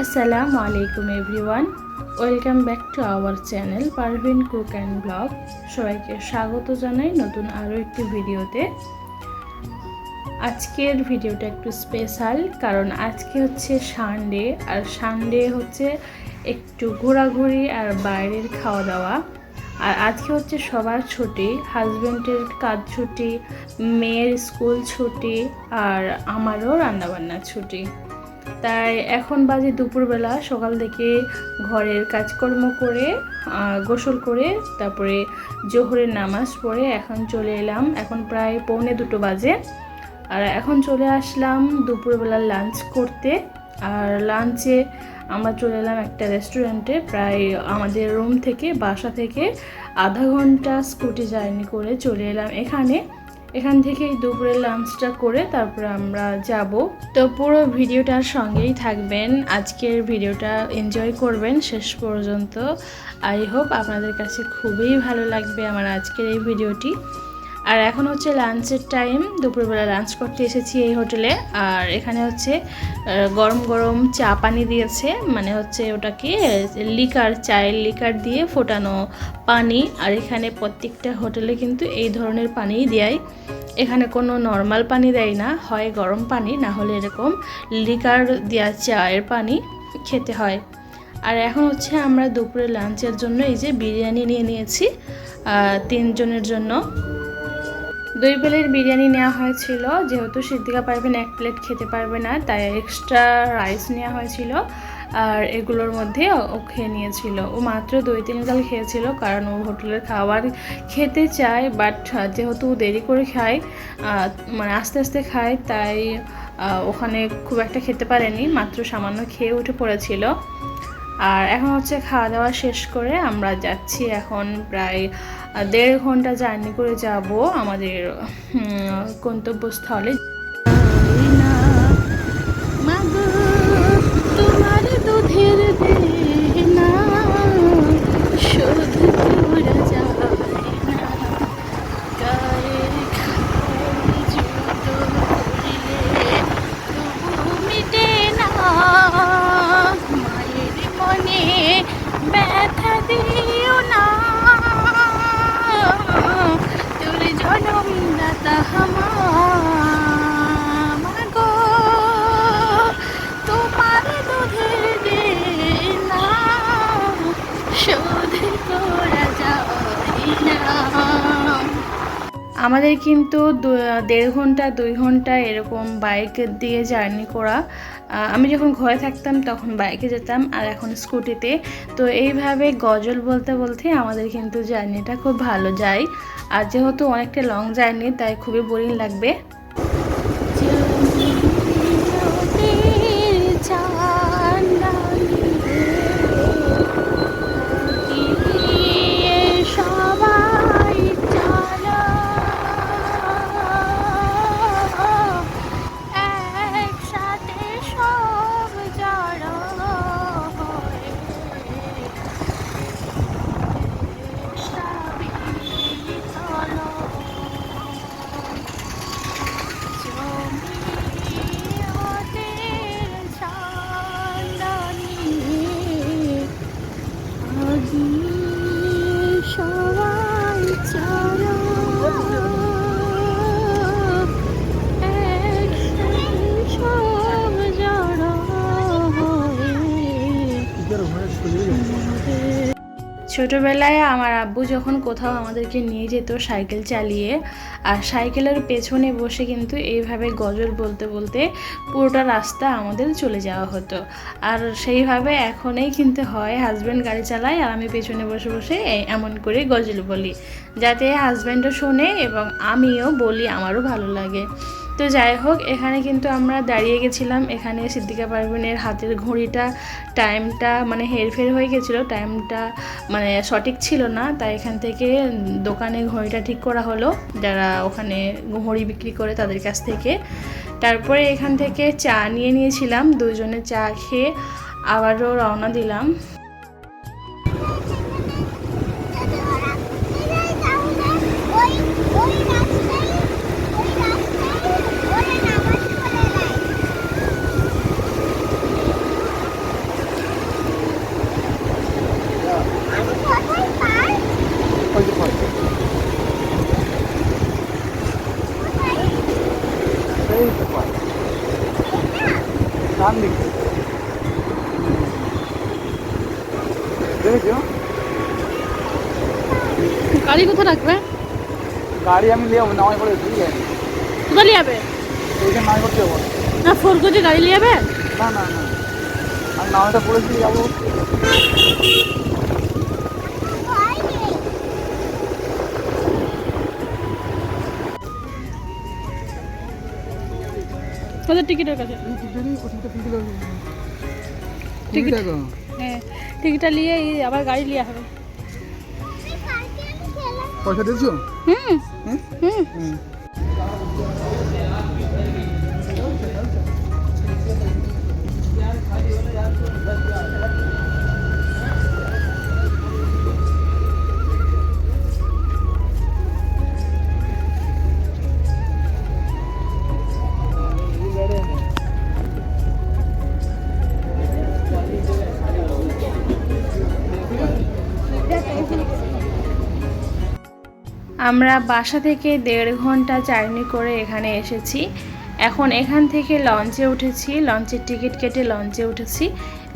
আসসালামু আলাইকুম everyone welcome back to our channel Parveen cook and blog সবাইকে স্বাগত জানাই নতুন আরও একটি ভিডিওতে। আজকের ভিডিওটা একটু স্পেশাল কারণ আজকে হচ্ছে সানডে আর সানডে হচ্ছে একটু ঘোরাঘুরি আর বাইরের খাওয়া দাওয়া আর আজকে হচ্ছে সবার ছুটি হাজব্যান্ডের কাজ ছুটি, মেয়ের স্কুল ছুটি, আর আমারও রান্নাবান্নার ছুটি। তাই এখন বাজে দুপুরবেলা, সকাল থেকে ঘরের কাজকর্ম করে গোসল করে, তারপরে জোহরের নামাজ পড়ে এখন চলে এলাম। এখন প্রায় পৌনে দুটো বাজে। আর এখন চলে আসলাম দুপুরবেলা লাঞ্চ করতে। আর লাঞ্চে আমরা চলে এলাম একটা রেস্টুরেন্টে। প্রায় আমাদের রুম থেকে, বাসা থেকে আধা ঘণ্টা স্কুটি জার্নি করে চলে এলাম এখানে। এখান থেকেই দুপুরে লাঞ্চটা করে তারপরে আমরা যাব। তো পুরো ভিডিওটার সঙ্গেই থাকবেন, আজকের ভিডিওটা এনজয় করবেন শেষ পর্যন্ত। আই হোপ আপনাদের কাছে খুবই ভালো লাগবে আমার আজকের এই ভিডিওটি। আর এখন হচ্ছে লাঞ্চের টাইম। দুপুরবেলা লাঞ্চ করতে এসেছি এই হোটেলে। আর এখানে হচ্ছে গরম গরম চা পানি দিয়েছে। মানে হচ্ছে ওটাকে, লিকার, চায়ের লিকার দিয়ে ফোটানো পানি। আর এখানে প্রত্যেকটা হোটেলে কিন্তু এই ধরনের পানিই দেয়। এখানে কোনো নর্মাল পানি দেয় না, হয় গরম পানি, না হলে এরকম লিকার দেওয়া চায়ের পানি খেতে হয়। আর এখন হচ্ছে আমরা দুপুরে লাঞ্চের জন্য এই যে বিরিয়ানি নিয়ে নিয়েছি তিনজনের জন্য। দুই প্লেট বিরিয়ানি নেওয়া হয়েছিল, যেহেতু সিদ্দিকা পারবেন এক প্লেট খেতে পারবে না, তাই এক্সট্রা রাইস নেওয়া হয়েছিল, আর এগুলোর মধ্যে ও- খেয়ে নিয়েছিল। ও মাত্র দুই তিন গাল খেয়েছিল, কারণ ও হোটেলের খাবার খেতে চায় বাট যেহেতু দেরি করে খায় মানে আস্তে আস্তে খায়, তাই ওখানে খুব একটা খেতে পারেনি, মাত্র সামান্য খেয়ে উঠে পড়েছিল। আর এখন হচ্ছে খাওয়া দাওয়া শেষ করে আমরা যাচ্ছি এখন প্রায় দেড় ঘণ্টা জার্নি করে যাব আমাদের গন্তব্যস্থলে। আমাদের কিন্তু দেড় ঘণ্টা, দুই ঘণ্টা এরকম বাইক দিয়ে জার্নি করা। আমি যখন ঘরে থাকতাম তখন বাইকে যেতাম আর এখন স্কুটিতে তো। এইভাবে গজল বলতে বলতে আমাদের কিন্তু জার্নিটা খুব ভালো যায়। আর যেহেতু অনেকটা লং জার্নি তাই খুবই বোরিং লাগবে। ছোটবেলায় আমার আব্বু যখন কোথাও আমাদেরকে নিয়ে যেত সাইকেল চালিয়ে, আর সাইকেলের পেছনে বসে কিন্তু এইভাবে গজল বলতে বলতে পুরোটা রাস্তা আমাদের চলে যাওয়া হতো। আর সেইভাবে এখনই কিন্তু হয় হাজব্যান্ড গাড়ি চালায় আর আমি পেছনে বসে বসে এমন করে গজল বলি। যাতে হাজব্যান্ডও শোনে এবং আমিও বলি, আমারও ভালো লাগে। তো যাই হোক, এখানে কিন্তু আমরা দাঁড়িয়ে গেছিলাম। এখানে সিদ্দিকা পারভিনের হাতের ঘড়িটা টাইমটা মানে হেরফের হয়ে গেছিল। টাইমটা মানে সঠিক ছিল না, তাই এখান থেকে দোকানে ঘড়িটা ঠিক করা হলো। যারা ওখানে ঘড়ি বিক্রি করে তাদের কাছ থেকে। তারপরে এখান থেকে চা নিয়ে নিয়েছিলাম। দুজনে চা খেয়ে আবারও রওনা দিলাম ওই ওই রাস্তায় ওই রাস্তায় ওই নামাজ পড়ে নাই ডান দিকে দেখেছ গাড়ি গাড়ি আমি লিয়ে যাব নামাই পড়ে ঠিক আছে কোথায় নিয়ে যাবে? এইখানে নামাই করতে যাব। না ফোন করছে গাড়ি নিয়ে যাবে? না না না। আমি নামাইটা পড়েছি যাব। ভয় টিকিটের কাছে। হ্যাঁ টিকিটটা নিয়ে আবার গাড়ি নিয়ে হবে পয়সা দিয়েছ? হুম। হুম? আমরা বাসা থেকে দেড় ঘণ্টা জার্নি করে এখানে এসেছি। এখন এখান থেকে লঞ্চে উঠেছি, লঞ্চের টিকিট কেটে লঞ্চে উঠেছি।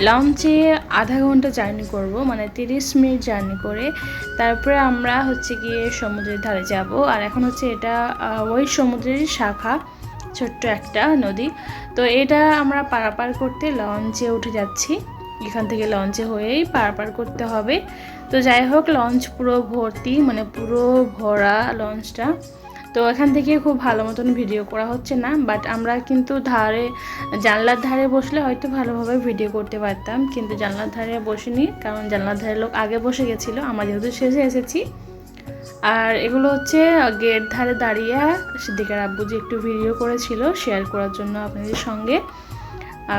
লঞ্চে আধা ঘণ্টা জার্নি করব মানে তিরিশ মিনিট জার্নি করে। তারপরে আমরা হচ্ছে গিয়ে সমুদ্রের ধারে যাব। আর এখন হচ্ছে এটা ওই সমুদ্রের শাখা, ছোট্ট একটা নদী। তো এটা আমরা পারাপার করতে লঞ্চে উঠে যাচ্ছি। এখান থেকে লঞ্চে হয়েই পার পার করতে হবে। তো যাই হোক, লঞ্চ পুরো ভর্তি মানে পুরো ভরা লঞ্চটা। তো এখান থেকে খুব ভালো মতন ভিডিও করা হচ্ছে না বাট আমরা কিন্তু ধারে, জানলার ধারে বসলে হয়তো ভালোভাবে ভিডিও করতে পারতাম, কিন্তু জানলার ধারে বসিনি, কারণ জানলার ধারে লোক আগে বসে গেছিল, আমরা যেহেতু শেষে এসেছি। আর এগুলো হচ্ছে, গেট ধারে দাঁড়িয়ে, সিদ্দিকার আব্বু যে একটু ভিডিও করেছিল শেয়ার করার জন্য আপনাদের সঙ্গে।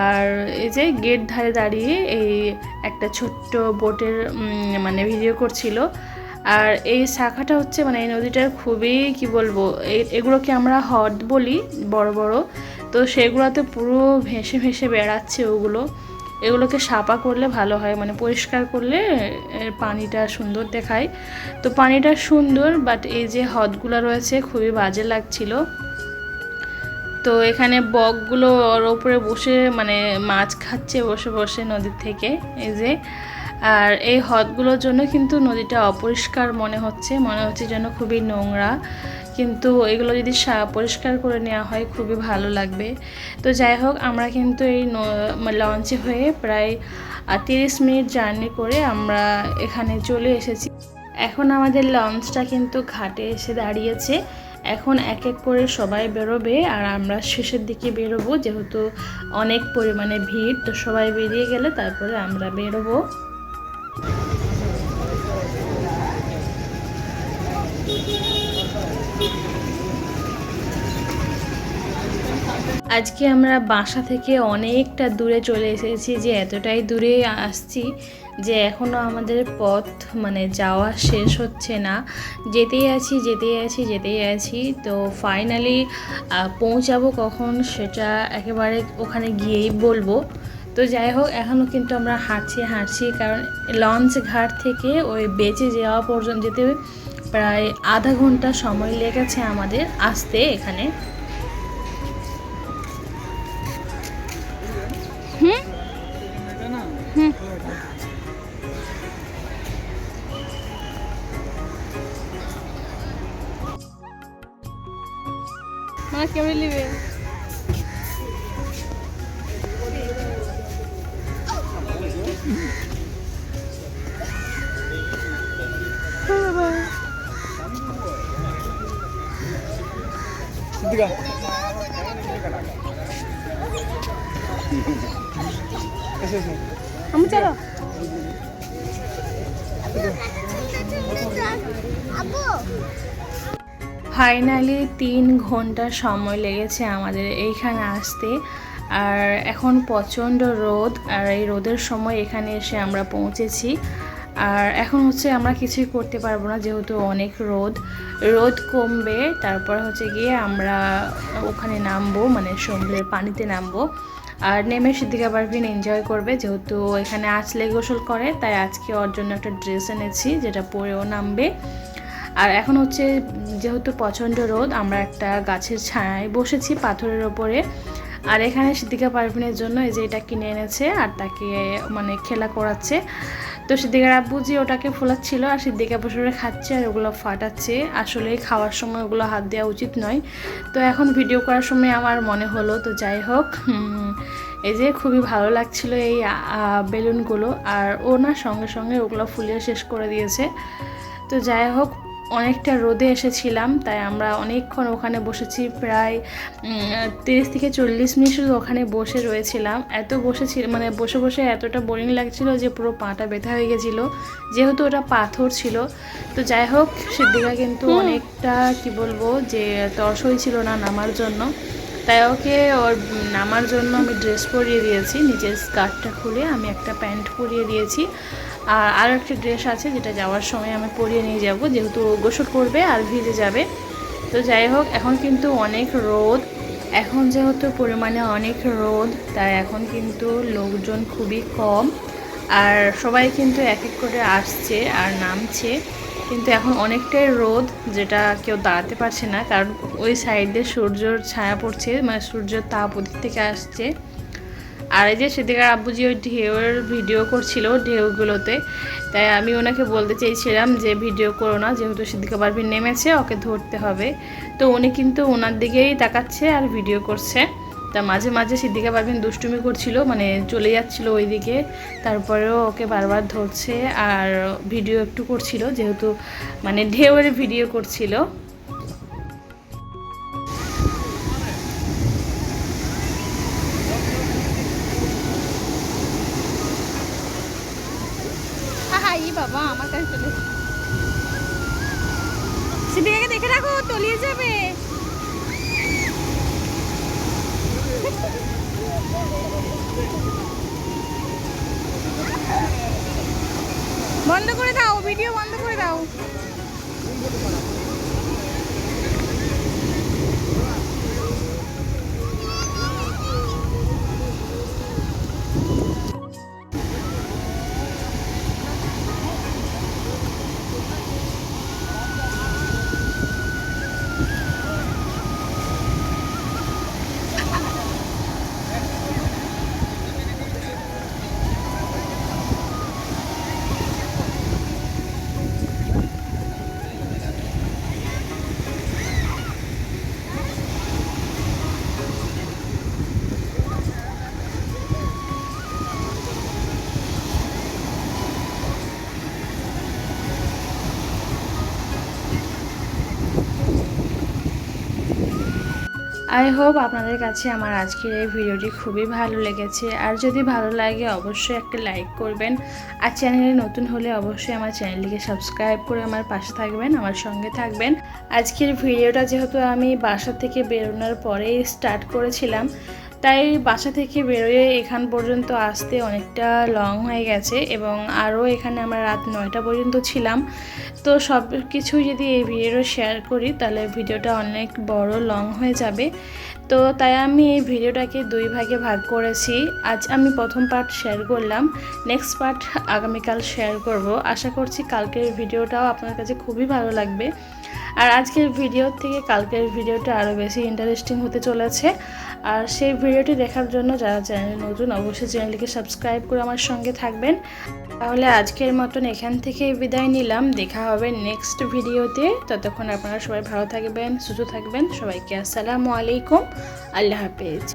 আর এই যে গেট ধারে দাঁড়িয়ে এই একটা ছোট্ট বোটের মানে ভিডিও করছিল। আর এই শাখাটা হচ্ছে মানে এই নদীটার খুবই, কি বলব এগুলোকে আমরা হ্রদ বলি, বড় বড়। তো সেগুলোতে পুরো ভেসে ভেসে বেড়াচ্ছে ওগুলো। এগুলোকে সাপা করলে ভালো হয় মানে পরিষ্কার করলে পানিটা সুন্দর দেখায়। তো পানিটা সুন্দর বাট এই যে হ্রদগুলো রয়েছে, খুবই বাজে লাগছিল। তো এখানে বকগুলো ওর ওপরে বসে মানে মাছ খাচ্ছে বসে বসে নদীর থেকে, এই যে। আর এই হ্রদগুলোর জন্য কিন্তু নদীটা অপরিষ্কার মনে হচ্ছে মনে হচ্ছে যেন খুবই নোংরা। কিন্তু এগুলো যদি পরিষ্কার করে নেওয়া হয় খুবই ভালো লাগবে। তো যাই হোক, আমরা কিন্তু এই মানে লঞ্চে হয়ে প্রায় তিরিশ মিনিট জার্নি করে আমরা এখানে চলে এসেছি। এখন আমাদের লঞ্চটা কিন্তু ঘাটে এসে দাঁড়িয়েছে। এখন এক এক করে সবাই বেরোবে আর আমরা শেষের দিকে বেরোবো, যেহেতু অনেক পরিমাণে ভিড়, তো সবাই বেরিয়ে গেলে তারপরে আমরা বেরোবো। আজকে আমরা বাসা থেকে অনেকটা দূরে চলে এসেছি যে এতটাই দূরে আসছি যে এখনও আমাদের পথ মানে যাওয়া শেষ হচ্ছে না। যেতেই আছি যেতেই আছি যেতেই আছি। তো ফাইনালি পৌঁছাবো কখন সেটা একেবারে ওখানে গিয়েই বলব। তো যাই হোক এখনও কিন্তু আমরা হাঁটছি হাঁটছি, কারণ লঞ্চ ঘাট থেকে ওই বেঁচে যাওয়া পর্যন্ত যেতে প্রায় আধা ঘণ্টা সময় লেগেছে আমাদের আসতে এখানে। কেমন নিবে আমি চলো। আবু ফাইনালি তিন ঘণ্টা সময় লেগেছে আমাদের এইখানে আসতে। আর এখন প্রচণ্ড রোদ, আর এই রোদের সময় এখানে এসে আমরা পৌঁছেছি। আর এখন হচ্ছে আমরা কিছুই করতে পারব না যেহেতু অনেক রোদ। রোদ কমবে, তারপর হচ্ছে গিয়ে আমরা ওখানে নামবো মানে সমুদ্রের পানিতে নামবো। আর নেমে সিদ্দিকা পারভিন এনজয় করবে, যেহেতু এখানে আসলে গোসল করে, তাই আজকে ওর জন্য একটা ড্রেস এনেছি, যেটা পরেও নামবে। আর এখন হচ্ছে যেহেতু প্রচণ্ড রোদ, আমরা একটা গাছের ছায়ায় বসেছি পাথরের ওপরে। আর এখানে সিদ্দিকা পারভিনের জন্য এই যে এটা কিনে এনেছে আর তাকে মানে খেলা করাচ্ছে। তো সিদ্দিকার আব্বুজি ওটাকে ফোলাচ্ছিল আর সিদ্দিকা বসে খাচ্ছে আর ওগুলো ফাটাচ্ছে, আসলে খাওয়ার সময় ওগুলো হাত দেওয়া উচিত নয়। তো এখন ভিডিও করার সময় আমার মনে হলো, তো যাই হোক এই যে খুবই ভালো লাগছিল এই বেলুনগুলো। আর ও না সঙ্গে সঙ্গে ওগুলো ফুলিয়ে শেষ করে দিয়েছে। তো যাই হোক অনেকটা রোদে এসেছিলাম তাই আমরা অনেকক্ষণ ওখানে বসেছি প্রায় তিরিশ থেকে চল্লিশ মিনিট শুধু ওখানে বসে রয়েছিলাম। এত বসেছিল মানে বসে বসে এতটা বোরিং লাগছিল যে পুরো পাটা ব্যথা হয়ে গেছিল যেহেতু ওটা পাথর ছিল। তো যাই হোক সিদ্দিকা কিন্তু অনেকটা কি বলব যে তর্স হয়েছিল না নামার জন্য। তাই ওকে ওর নামার জন্য আমি ড্রেস পরিয়ে দিয়েছি নিজের স্কার্টটা খুলে আমি একটা প্যান্ট পরিয়ে দিয়েছি। আর আরও একটা ড্রেস আছে যেটা যাওয়ার সময় আমি পরিয়ে নিয়ে যাব, যেহেতু গোসল করবে আর ভিজে যাবে। তো যাই হোক, এখন কিন্তু অনেক রোদ। এখন যেহেতু পরিমাণে অনেক রোদ, তাই এখন কিন্তু লোকজন খুবই কম। আর সবাই কিন্তু এক এক করে আসছে আর নামছে। কিন্তু এখন অনেকটাই রোদ, যেটা কেউ দাঁড়াতে পারছে না, কারণ ওই সাইডে সূর্যর ছায়া পড়ছে মানে সূর্যের তাপ ওদিক থেকে আসছে। আর এই যে সেদিকার আব্বুজি ওই ঢেউয়ের ভিডিও করছিল ঢেউগুলোতে, তাই আমি ওনাকে বলতে চেয়েছিলাম যে ভিডিও করো না, যেহেতু সিদ্দিকা পারভিন নেমেছে, ওকে ধরতে হবে। তো উনি কিন্তু ওনার দিকেই তাকাচ্ছে আর ভিডিও করছে। তা মাঝে মাঝে সিদ্দিকা পারভিন দুষ্টুমি করছিল মানে চলে যাচ্ছিল ওইদিকে, তারপরেও ওকে বারবার ধরছে আর ভিডিও একটু করছিল, যেহেতু মানে ঢেউয়ের ভিডিও করছিল। দেখে রাখো তলিয়ে যাবে। বন্ধ করে দাও ভিডিও বন্ধ করে দাও। আই হোপ আপনাদের কাছে আমার আজকের এই ভিডিওটি খুবই ভালো লেগেছে। আর যদি ভালো লাগে, অবশ্যই একটা লাইক করবেন। আর চ্যানেলে নতুন হলে অবশ্যই আমার চ্যানেলটিকে সাবস্ক্রাইব করে আমার পাশে থাকবেন, আমার সঙ্গে থাকবেন। আজকের ভিডিওটা যেহেতু আমি বাসা থেকে বেরোনোর পরেই স্টার্ট করেছিলাম তাই বাসা থেকে বেরোয় এখান পর্যন্ত আসতে অনেকটা লং হয়ে গেছে এবং আরও এখানে আমরা রাত নয়টা পর্যন্ত ছিলাম। তো সব কিছু যদি এই ভিডিওটা শেয়ার করি, তাহলে ভিডিওটা অনেক বড় লং হয়ে যাবে। তো তাই আমি এই ভিডিওটাকে দুই ভাগে ভাগ করেছি। আজ আমি প্রথম পার্ট শেয়ার করলাম নেক্সট পার্ট আগামীকাল শেয়ার করব। আশা করছি কালকের ভিডিওটাও আপনার কাছে খুবই ভালো লাগবে। আর আজকের ভিডিওর থেকে কালকের ভিডিওটা আরও বেশি ইন্টারেস্টিং হতে চলেছে। আর সেই ভিডিওটি দেখার জন্য যারা চ্যানেল নতুন, অবশ্যই চ্যানেলটিকে সাবস্ক্রাইব করে আমার সঙ্গে থাকবেন। তাহলে আজকের মতন এখান থেকে বিদায় নিলাম। দেখা হবে নেক্সট ভিডিওতে ততক্ষণ আপনারা সবাই ভালো থাকবেন, সুস্থ থাকবেন। সবাইকে আসসালামু আলাইকুম। আল্লাহ হাফেজ।